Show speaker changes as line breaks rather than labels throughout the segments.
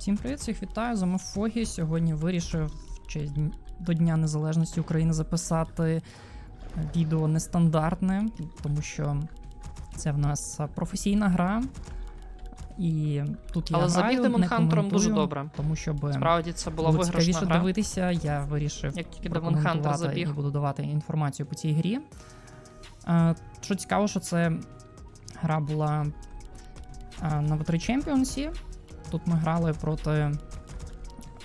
Всім привіт, всіх вітаю, з вами Фогі. Сьогодні вирішив в честь до Дня Незалежності України записати відео нестандартне, тому що це в нас професійна гра. І тут я
Але
не
Demon Hunter'ом дуже добре.
Тому щоб
Справді це була
було цікавіше
гра.
дивитися, я вирішив
Як тільки Demon Hunter
прокоментувати
забіг.
і буду давати інформацію по цій грі. Е, Що цікаво, що це гра була е, на V3 Championship. Тут ми грали проти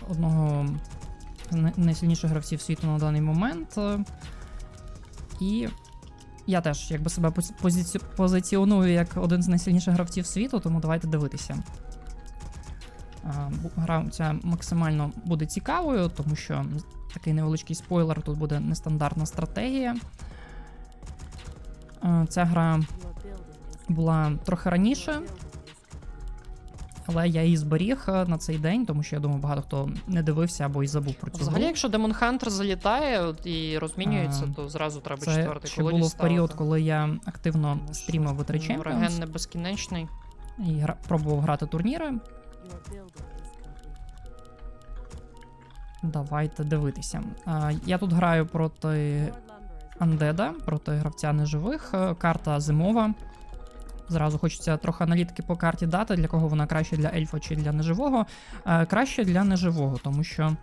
одного з найсильніших гравців світу на даний момент. І я теж якби себе позиці- позиціоную як один з найсильніших гравців світу, тому давайте дивитися. Гра ця максимально буде цікавою, тому що такий невеличкий спойлер, тут буде нестандартна стратегія. Ця гра була трохи раніше, але я її зберіг е, на цей день, тому що я думаю, багато хто не дивився або й забув про цю
Взагалі,
гру.
якщо Demon Hunter залітає і розмінюється,
А,
то зразу треба
Це
четвертий
ще було в період, коли я активно стрімив в 3
ну, Реген не безкінечний.
і гра... пробував грати турніри. Давайте дивитися. А, Я тут граю проти Андеда, проти гравця неживих. Е, Карта зимова. Зразу хочеться трохи аналітики по карті дати, для кого вона краще для ельфа чи для неживого. Е, Краще для неживого, тому що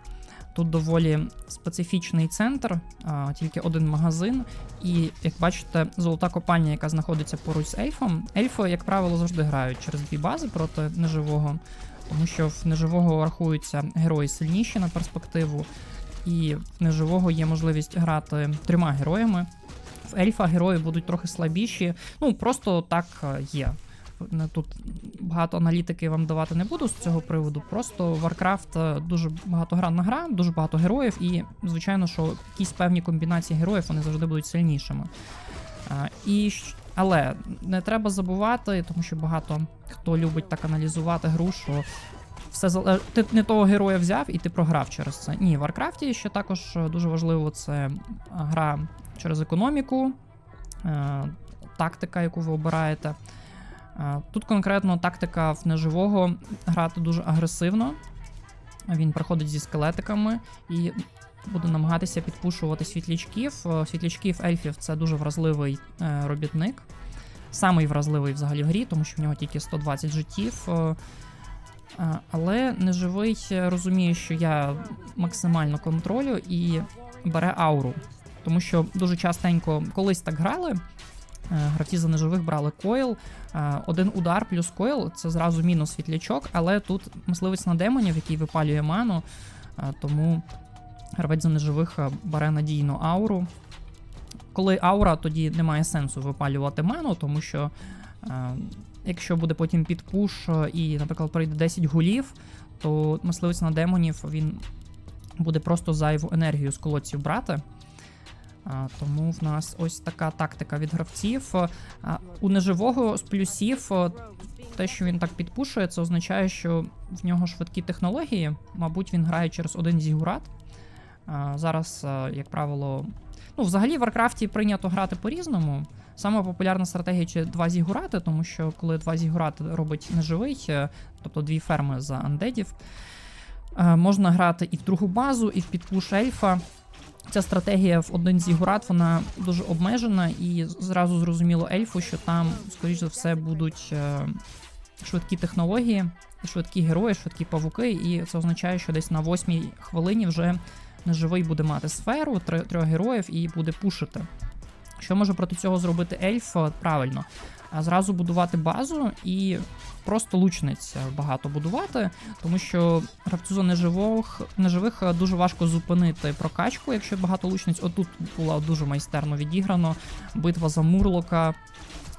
тут доволі специфічний центр, тільки один магазин. І як бачите, золота копальня, яка знаходиться поруч з ельфом. Ельфи, як правило, завжди грають через дві бази проти неживого, тому що в неживого рахуються герої сильніші на перспективу, і в неживого є можливість грати трьома героями. Ельфа герої будуть трохи слабіші. Ну просто так е, є. Тут багато аналітики вам давати не буду з цього приводу. Просто Warcraft е, дуже багатогранна гра, дуже багато героїв, і звичайно, що якісь певні комбінації героїв вони завжди будуть сильнішими. І, але не треба забувати, тому що багато хто любить так аналізувати гру, що все зале... ти не того героя взяв і ти програв через це. Ні, в Варкрафті ще також е, дуже важливо це гра через економіку, е, тактика, яку ви обираєте. Е, Тут конкретно тактика в неживого грати дуже агресивно. Він приходить зі скелетиками і буде намагатися підпушувати світлячків. Е, Світлячків ельфів це дуже вразливий робітник. Самий вразливий взагалі в грі, тому що в нього тільки 120 життів. Але неживий розуміє, що я максимально контролю і бере ауру. Тому що дуже частенько колись так грали. е, Гравці за неживих брали койл. е, Один удар плюс койл це зразу мінус світлячок, але тут мисливець на демонів, який випалює ману, е, тому гравець за неживих бере надійну ауру. Коли аура, тоді немає сенсу випалювати ману, тому що якщо буде потім підпуш е, і, наприклад, прийде 10 гулів, то мисливець на демонів він буде просто зайву енергію з колодців брати. Тому в нас ось така тактика від гравців. У неживого з плюсів те, що він так підпушує, це означає, що в нього швидкі технології. Мабуть, він грає через один зігурат. Зараз, як правило, ну, взагалі в Варкрафті прийнято грати по-різному. Саме популярна стратегія чи два зігурати, тому що коли два зігурати робить неживий, е, тобто дві ферми за андедів, е, можна грати і в другу базу, і в підпуш ельфа. Ця стратегія в один зігурат вона дуже обмежена, і зразу зрозуміло ельфу, що там, скоріш за все, будуть е, швидкі технології, швидкі герої, швидкі павуки, і це означає, що десь на восьмій хвилині вже неживий буде мати сферу, трьох героїв і буде пушити. Що може проти цього зробити ельф? Правильно, зразу будувати базу і просто лучниць багато будувати, тому що гравцю неживих, неживих дуже важко зупинити прокачку, якщо багато лучниць. Отут була дуже майстерно відіграно. Битва за Мурлока.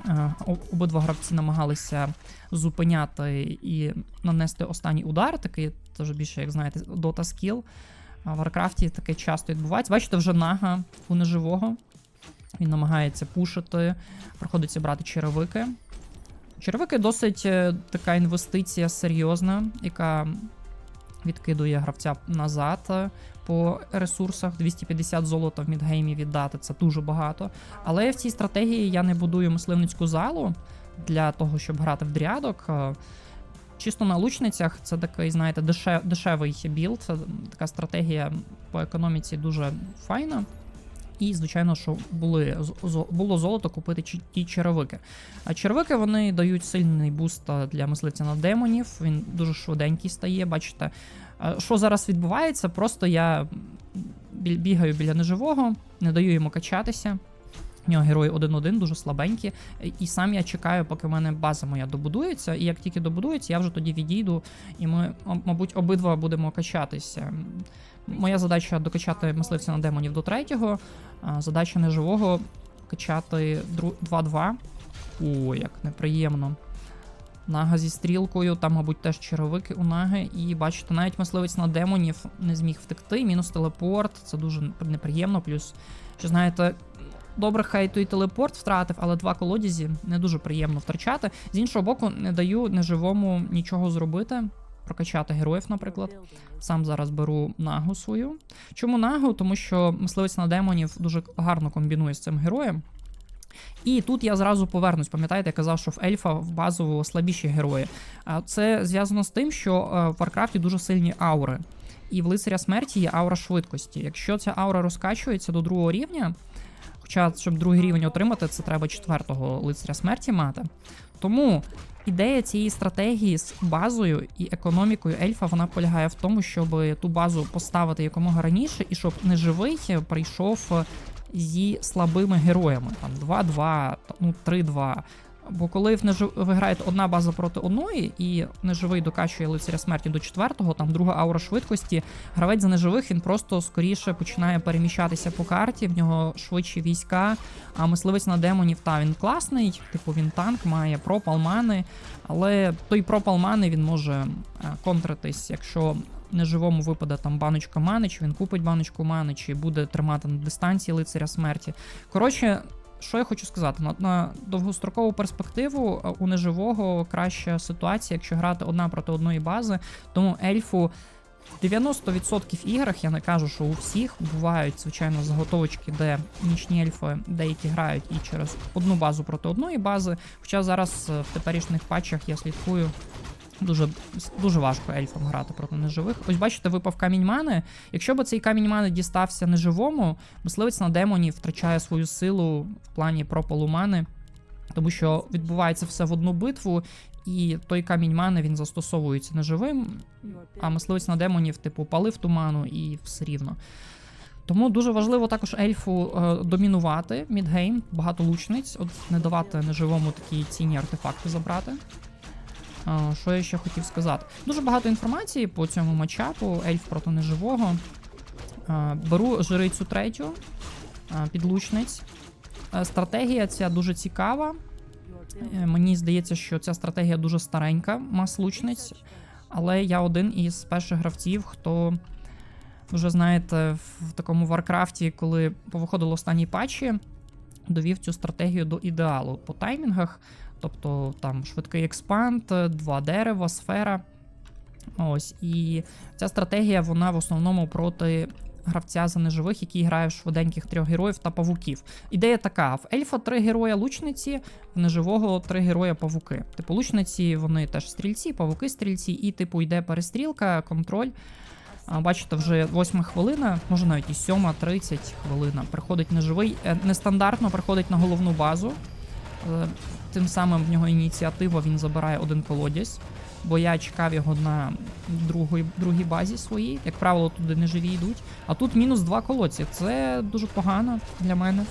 Е, Обидва гравці намагалися зупиняти і нанести останній удар, такий теж більше, як знаєте, скіл. А в Варкрафті таке часто відбувається. Бачите, вже нага у неживого. Він намагається пушити, приходиться брати черевики. Черевики досить е, така інвестиція серйозна, яка відкидує гравця назад е, по ресурсах. 250 золота в мідгеймі віддати це дуже багато. Але в цій стратегії я не будую мисливницьку залу для того, щоб грати в дрядок. Е, чисто на лучницях це такий, знаєте, деше, дешевий білд. Така стратегія по економіці дуже файна. І, звичайно, що були, було золото купити ті черевики. А черевики вони дають сильний буст для мисливця на демонів. Він дуже швиденький стає. Бачите, що зараз відбувається? Просто я бігаю біля неживого, не даю йому качатися. В нього герої 1-1, дуже слабенькі. І сам я чекаю, поки в мене база моя добудується. І як тільки добудується, я вже тоді відійду, і ми, мабуть, обидва будемо качатися. Моя задача докачати мисливця на демонів до третього, задача неживого качати 2-2. О, як неприємно. Нага зі стрілкою, там, мабуть, теж черевики у наги. І бачите, навіть мисливець на демонів не зміг втекти. Мінус телепорт. Це дуже неприємно. Плюс, що знаєте, добре, хай той телепорт втратив, але два колодязі не дуже приємно втрачати. З іншого боку, не даю неживому нічого зробити. Прокачати героїв, наприклад. Сам зараз беру нагу свою. Чому нагу? Тому що мисливець на демонів дуже гарно комбінує з цим героєм. І тут я зразу повернусь. Пам'ятаєте, я казав, що в ельфа в базово слабіші герої. Це зв'язано з тим, що е, в Варкрафті дуже сильні аури. І в лицаря смерті є аура швидкості. Якщо ця аура розкачується до другого рівня, хоча щоб другий рівень отримати, це треба четвертого лицаря смерті мати. Тому ідея цієї стратегії з базою і економікою ельфа вона полягає в тому, щоб ту базу поставити якомога раніше, і щоб неживий прийшов зі слабими героями. Там 2-2, ну 3-2. Бо коли нежив... ви граєте одна база проти одної, і неживий докачує лицаря смерті до четвертого, там друга аура швидкості, гравець за неживих він просто скоріше починає переміщатися по карті, в нього швидші війська. А мисливець на демонів, та він класний, типу він танк, має пропал мани, але той пропал мани він може е, контритись, якщо неживому випаде там баночка мани, чи він купить баночку мани, чи буде тримати на дистанції лицаря смерті. Коротше, що я хочу сказати, на, на довгострокову перспективу е, у неживого краща ситуація, якщо грати одна проти одної бази, тому ельфу. В 90% іграх я не кажу, що у всіх бувають звичайно заготовочки, де нічні ельфи деякі грають і через одну базу проти одної бази. Хоча зараз е, в теперішніх патчах я слідкую. Дуже, дуже важко ельфам грати проти неживих. Ось бачите, випав камінь мани. Якщо б цей камінь мани дістався неживому, мисливець на демоні втрачає свою силу в плані пропалу мани, тому що відбувається все в одну битву, і той камінь мани він застосовується неживим, а мисливець на демонів, типу, палив ту ману і все рівно. Тому дуже важливо також ельфу е, домінувати мідгейм, багато лучниць, от не давати неживому такі цінні артефакти забрати. А, Що я ще хотів сказати? Дуже багато інформації по цьому матчапу, ельф проти неживого. Беру жрицю третю, підлучниць. Е, Стратегія ця дуже цікава. Е, Мені здається, що ця стратегія дуже старенька, мас лучниць. Але я один із перших гравців, хто вже знаєте, в такому Варкрафті, коли повиходили останні патчі, довів цю стратегію до ідеалу по таймінгах. Тобто там швидкий експанд, два дерева, сфера. Ось. І ця стратегія, вона в основному проти гравця за неживих, який грає в швиденьких трьох героїв та павуків. Ідея така: в ельфа три героя лучниці, в неживого три героя павуки. Типу, лучниці вони теж стрільці, павуки стрільці, і, типу, йде перестрілка, контроль. Бачите, вже восьма хвилина, може навіть і сьома, 30 хвилина. Приходить неживий. Е, Нестандартно приходить на головну базу. Тим самим в нього ініціатива він забирає один колодязь, бо я чекав його на другій, другій базі своїй. Як правило, туди не живі йдуть. А тут мінус два колодці. Це дуже погано для мене.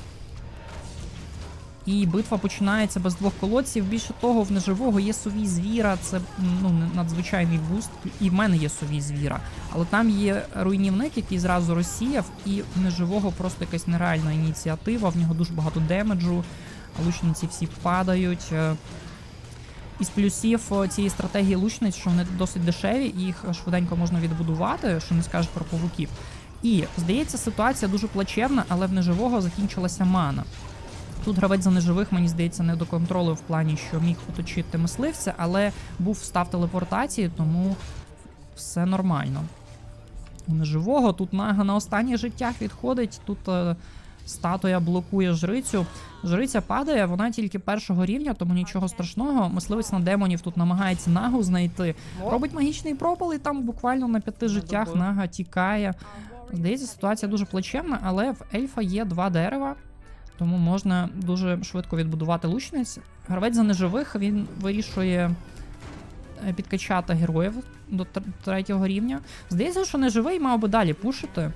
І битва починається без двох колодців. Більше того, в неживого є совій звіра, це ну, надзвичайний буст. І в мене є совій звіра. Але там є руйнівник, який зразу розсіяв, і в неживого просто якась нереальна ініціатива, в нього дуже багато демеджу, лучниці всі падають. Е, Із плюсів е, цієї стратегії лучниць, що вони досить дешеві, їх швиденько можна відбудувати, що не скажеш про павуків. І здається, ситуація дуже плачевна, але в неживого закінчилася мана. Тут гравець за неживих, мені здається, не доконтролив в плані, що міг оточити мисливця, але був став телепортації, тому все нормально. У неживого тут нага на останніх життях відходить. Тут е, Статуя блокує жрицю. Жриця падає, вона тільки першого рівня, тому нічого страшного. Мисливець на демонів тут намагається нагу знайти. Робить магічний пропал, і там буквально на п'яти життях нага тікає. Здається, ситуація дуже плачевна, але в ельфа є два дерева, тому можна дуже швидко відбудувати лучниць. Гравець за неживих він вирішує е, підкачати героїв до третього рівня. Здається, що неживий мав би далі пушити.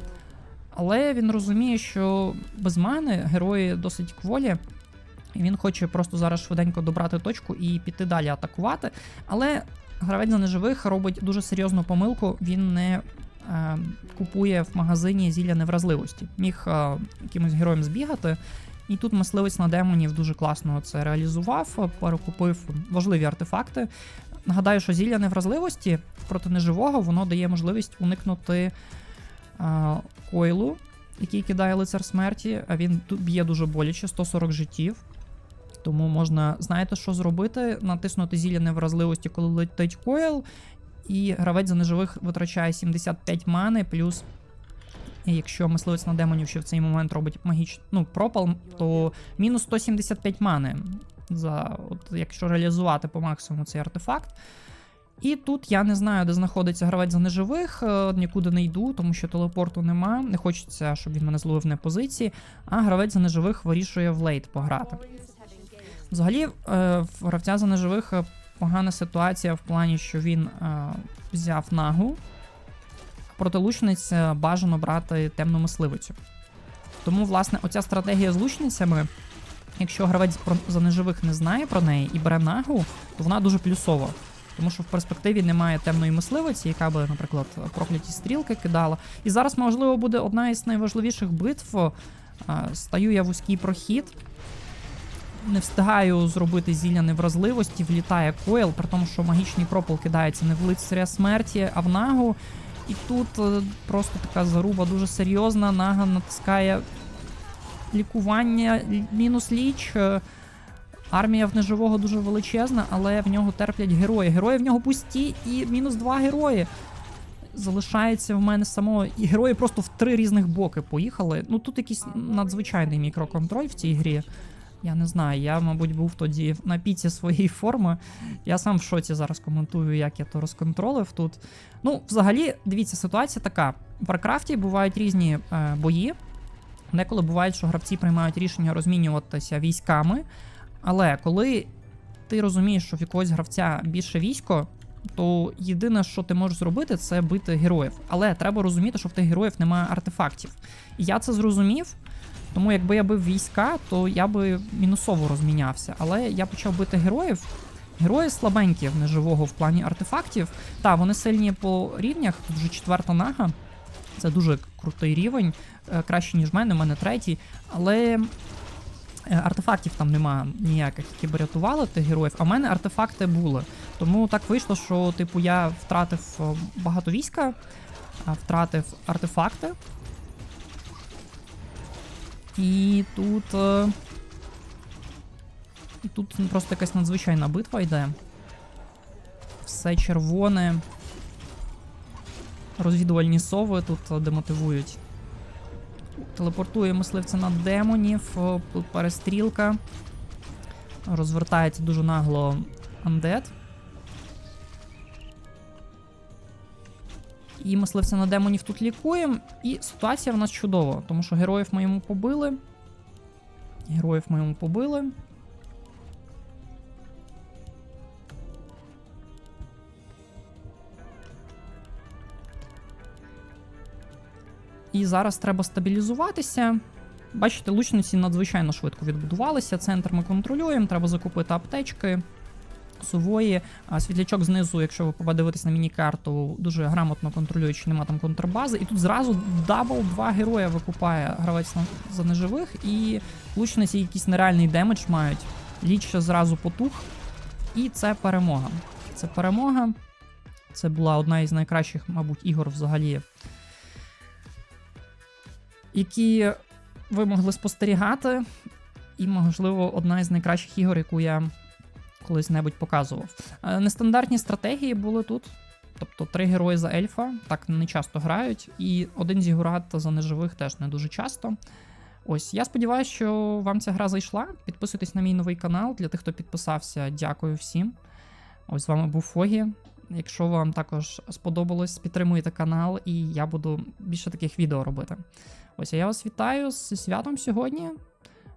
Але він розуміє, що без мани герої досить кволі. І він хоче просто зараз швиденько добрати точку і піти далі атакувати. Але гравець за неживих робить дуже серйозну помилку. Він не е, купує в магазині зілля невразливості. Міг е, якимось героєм збігати. І тут мисливець на демонів дуже класно це реалізував, перекупив важливі артефакти. Нагадаю, що зілля невразливості проти неживого воно дає можливість уникнути е, койлу, який кидає лицар смерті, а він б'є дуже боляче, 140 життів. Тому можна, знаєте, що зробити? Натиснути зілля невразливості, коли летить койл, і гравець за неживих витрачає 75 мани, плюс. Якщо мисливець на демонів ще в цей момент робить магічний ну, пропал, то мінус 175 мани. За, от, якщо реалізувати по максимуму цей артефакт. І тут я не знаю, де знаходиться гравець за неживих, е, нікуди не йду, тому що телепорту нема. Не хочеться, щоб він мене зловив на позиції. А гравець за неживих вирішує в лейт пограти. Взагалі, е, в гравця за неживих е, погана ситуація в плані, що він взяв нагу. Проти лучниць бажано брати темну мисливицю. Тому, власне, оця стратегія з лучницями, якщо гравець за неживих не знає про неї і бере нагу, то вона дуже плюсова. Тому що в перспективі немає темної мисливиці, яка би, наприклад, прокляті стрілки кидала. І зараз, можливо, буде одна із найважливіших битв. Е, Стаю я вузький прохід. Не встигаю зробити зілля невразливості, влітає койл, при тому, що магічний пропал кидається не в лицаря смерті, а в нагу. І тут е, просто така заруба дуже серйозна. Нага натискає лікування, мінус ліч. Армія в неживого дуже величезна, але в нього терплять герої. Герої в нього пусті і мінус два герої. Залишається в мене самого. І герої просто в три різних боки поїхали. Ну тут якийсь надзвичайний мікроконтроль в цій грі. Я не знаю, я, мабуть, був тоді на піці своєї форми. Я сам в шоці зараз коментую, як я то розконтролив тут. Ну, взагалі, дивіться, ситуація така. В Варкрафті бувають різні е, бої. Деколи буває, що гравці приймають рішення розмінюватися військами. Але коли ти розумієш, що в якогось гравця більше військо, то єдине, що ти можеш зробити, це бити героїв. Але треба розуміти, що в тих героїв немає артефактів. І я це зрозумів. Тому якби я бив війська, то я би мінусово розмінявся. Але я почав бити героїв. Герої слабенькі в неживого в плані артефактів. Та, вони сильні по рівнях. Тут вже четверта нага. Це дуже крутий рівень. е, Краще, ніж в мене, в мене третій. Але артефактів там нема ніяких, які б рятували тих героїв. А в мене артефакти були. Тому так вийшло, що, типу, я втратив е, багато війська, втратив артефакти. І тут. е, І тут просто якась надзвичайна битва йде. Все червоне. Розвідувальні сови тут е, демотивують. Телепортує мисливця на демонів. перестрілка. Розвертається дуже нагло Undead. І мисливця на демонів тут лікуємо. І ситуація в нас чудова, тому що героїв ми йому побили. Героїв ми йому побили. І зараз треба стабілізуватися. Бачите, лучниці надзвичайно швидко відбудувалися. Центр ми контролюємо, треба закупити аптечки. Сувої, світлячок знизу, якщо ви подивитесь на міні-карту, дуже грамотно контролює, чи нема там контрбази. І тут зразу дабл два героя викупає гравець за неживих, і лучниці якийсь нереальний демедж мають. Ліч зразу потух. І це перемога. Це перемога. Це була одна із найкращих, мабуть, ігор взагалі, які ви могли спостерігати. І, можливо, одна із найкращих ігор, яку я колись небудь показував. Е, Нестандартні стратегії були тут. Тобто три герої за ельфа, так не часто грають, і один зігурат за неживих теж не дуже часто. Ось, я сподіваюся, що вам ця гра зайшла. Підписуйтесь на мій новий канал. Для тих, хто підписався, дякую всім. Ось з вами був Фогі. Якщо вам також сподобалось, підтримуйте канал, і я буду більше таких відео робити. Ось я вас вітаю зі святом сьогодні.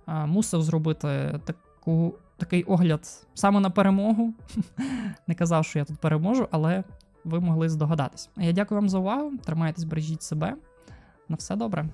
Мусив зробити таку, такий огляд саме на перемогу. Не казав, що я тут переможу, але ви могли здогадатись. Я дякую вам за увагу. Тримайтесь, бережіть себе. На все добре.